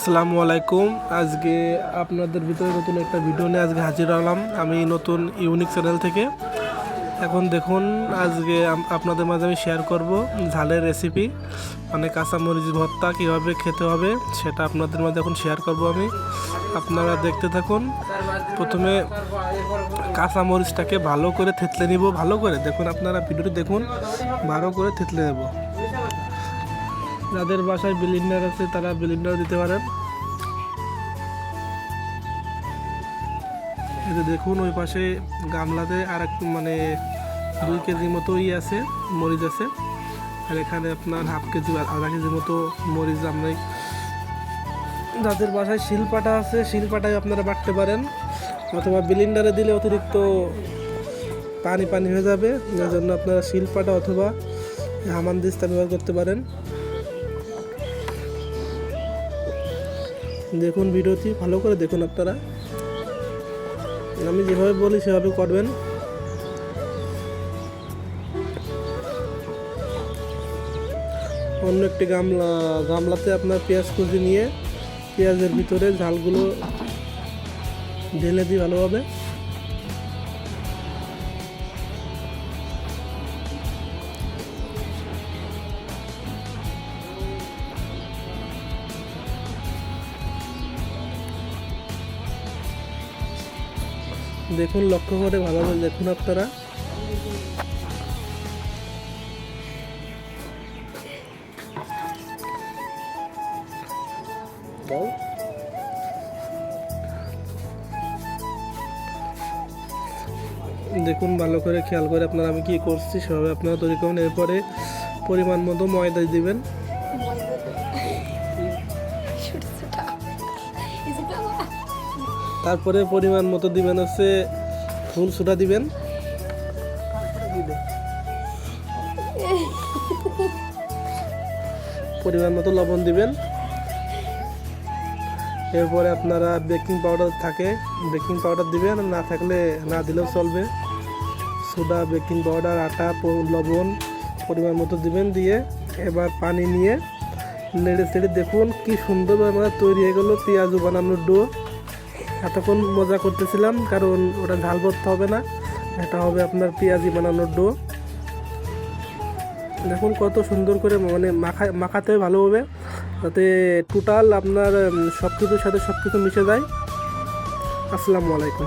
আসসালামু আলাইকুম। আজকে আপনাদের ভিতরে নতুন একটা ভিডিও নিয়ে আজকে হাজির হলাম। আমি নতুন ইউনিক চ্যানেল থেকে। এখন দেখুন, আজকে আপনাদের মাঝে আমি শেয়ার করব ঝালের রেসিপি মানে কাঁচামরিচ ভর্তা কীভাবে খেতে হবে সেটা আপনাদের মাঝে এখন শেয়ার করব আমি। আপনারা দেখতে থাকুন। প্রথমে কাঁচামরিচটাকে ভালো করে থেতলে নিব। ভালো করে, দেখুন আপনারা ভিডিওটি দেখুন। ভালো করে থেতলে নেব। যাদের বাসায় বিলিন্ডার আছে, তারা বিলিন্ডার দিতে পারেন এই দেখুন, ওই পাশে গামলাতে আর এক মানে দুই কেজি মতো ই আছে, মরিচ আছে। আর এখানে আপনার হাফ কেজি আধা কেজি মতো মরিচ আমরা যাদের বাসায় শিলপাটা আছে, শিলপাটায় আপনারা বাটতে পারেন। অথবা বিলিন্ডারে দিলে অতিরিক্ত পানি পানি হয়ে যাবে। যার জন্য আপনারা শিলপাটা অথবা হামানদিস্তা ব্যবহার করতে পারেন। দেখুন ভিডিওটি, ভালো করে দেখুন আপনারা। আমি যেভাবে বলি সেভাবে করবেন। অন্য একটি গামলা, গামলাতে আপনার পেঁয়াজ কুচি নিয়ে, পেঁয়াজের ভিতরে ঝালগুলো ঢেলে দিই ভালোভাবে। দেখুন, লক্ষ্য করে ভালোভাবে দেখুন আপনারা। দেখুন, ভালো করে খেয়াল করে আপনারা আমি কি করছি, সেভাবে আপনারা তৈরি করুন। এরপরে পরিমাণ মতো ময়দা দিবেন। তারপরে পরিমাণ মতো দিবেন হচ্ছে ফুল সুটা দিবেন। পরিমাণ মতো লবণ দিবেন। এরপরে আপনারা বেকিং পাউডার থাকে, বেকিং পাউডার দিবেন, না থাকলে না দিলেও চলবে। সোডা বেকিং পাউডার, আটা লবণ পরিমাণ মতো দিবেন দিয়ে এবার পানি নিয়ে নেড়ে চেড়ে দেখুন কি সুন্দরভাবে আমাদের তৈরি হয়ে গেলো পেঁয়াজু বানানোর ডো। এতক্ষণ মজা করতেছিলাম, কারণ ওটা ঝাল ভরতে হবে না। এটা হবে আপনার পেঁয়াজি বানানোর ডো। দেখুন কত সুন্দর করে মানে মাখা, মাখাতে ভালো হবে তাতে টোটাল আপনার সব কিছুর সাথে সব কিছু মিশে যায়। আসসালামু আলাইকুম।